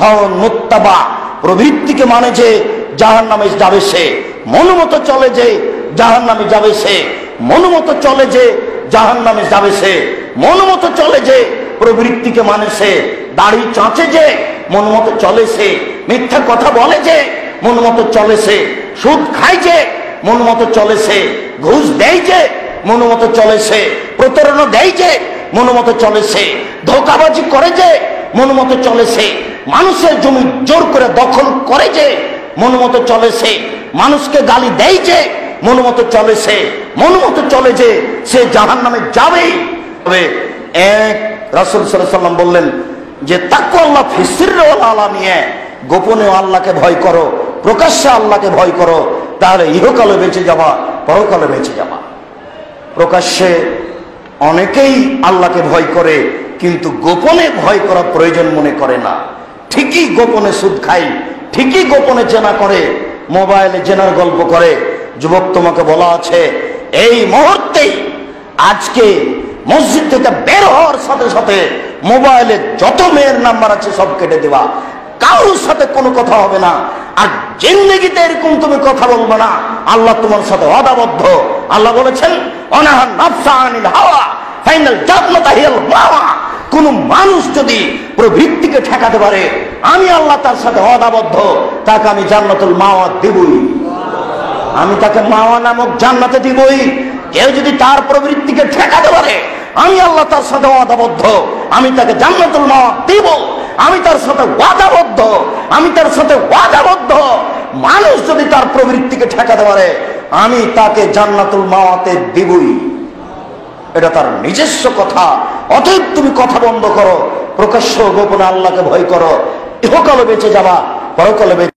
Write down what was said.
হাওয়ান মুত্তাবা। প্রবৃত্তিকে মানে যে জাহান নামে যাবে সে। মনোমতো চলে যে জাহান নামে যাবে সে। মনোমতো চলে যে জাহান নামে যাবে সে। মনোমতো চলে যে প্রবৃত্তিকে মানে সে। দাড়ি চাঁচে যে মনোমতো চলে সে। মিথ্যা কথা বলে যে মনোমতো চলে সে। সুদ খায় যে মনোমতো চলে সে। ঘুষ দেয় যে মনোমতো চলে সে। প্রতারণা দেয় যে মনোমতো চলে সে। ধোকাবাজি করে যে মনোমতো চলে সে। মানুষের জমি জোর করে দখল করে যে মনোমতো চলে সে। মানুষকে গালি দেয় যে মনোমতো চলে সে। মনোমতো চলে যে, সে জাহান নামে যাবেই তবে এক রাসুল সাল্লাম বললেন যে তাকু আল্লাহ আল্লাহ নিয়ে গোপনে আল্লাহকে ভয় করো, প্রকাশ্যে আল্লাহকে ভয় করো, তাহলে ইহকালে বেঁচে যাবা, পরকালে বেঁচে যাবা। প্রকাশ্যে অনেকেই আল্লাহকে ভয় করে, কিন্তু গোপনে ভয় করা প্রয়োজন মনে করে না। ঠিকই গোপনে সুদ খাই ঠিকই গোপনে চেনা করে, মোবাইলে জেনার গল্প করে। যুবক তোমাকে বলা আছে, এই মুহূর্তেই আজকে মসজিদ থেকে বের হওয়ার সাথে সাথে মোবাইলে যত মেয়ের নাম্বার আছে সব কেটে দেওয়া কারোর সাথে কোনো কথা হবে না। আর জিন্দগিতে এরকম তুমি কথা বলবে না। আল্লাহ তোমার সাথে অদাবদ্ধ আল্লাহ বলেছেন অনাহার নাফসা আনিল হাওয়া, ফাইনাল জান্নাতা হিয়াল মাওয়া। কোন মানুষ যদি প্রবৃত্তিকে ঠেকাতে পারে, আমি আল্লাহ তার সাথে অদাবদ্ধ তাকে আমি জান্নাতুল মাওয়া দেবই। আমি তাকে মাওয়া নামক জান্নাতে দিবই। কেউ যদি তার প্রবৃত্তিকে ঠেকাতে পারে, আমি আল্লাহ তার সাথে অদাবদ্ধ আমি তাকে জান্নাতুল মাওয়া দিব। আমি তার সাথে ওয়াদাবদ্ধ আমি তার সাথে ওয়াদাবদ্ধ মানুষ যদি তার প্রবৃত্তিকে ঠেকাতে পারে, আমি তাকে জান্নাতুল মাওয়াতে দিবই। এটা তার নিজস্ব কথা। অতএব তুমি কথা বন্ধ করো। প্রকাশ্য গোপনে আল্লাহকে ভয় করো। ইহকালে বেঁচে যাবা, পরকালে বেঁচে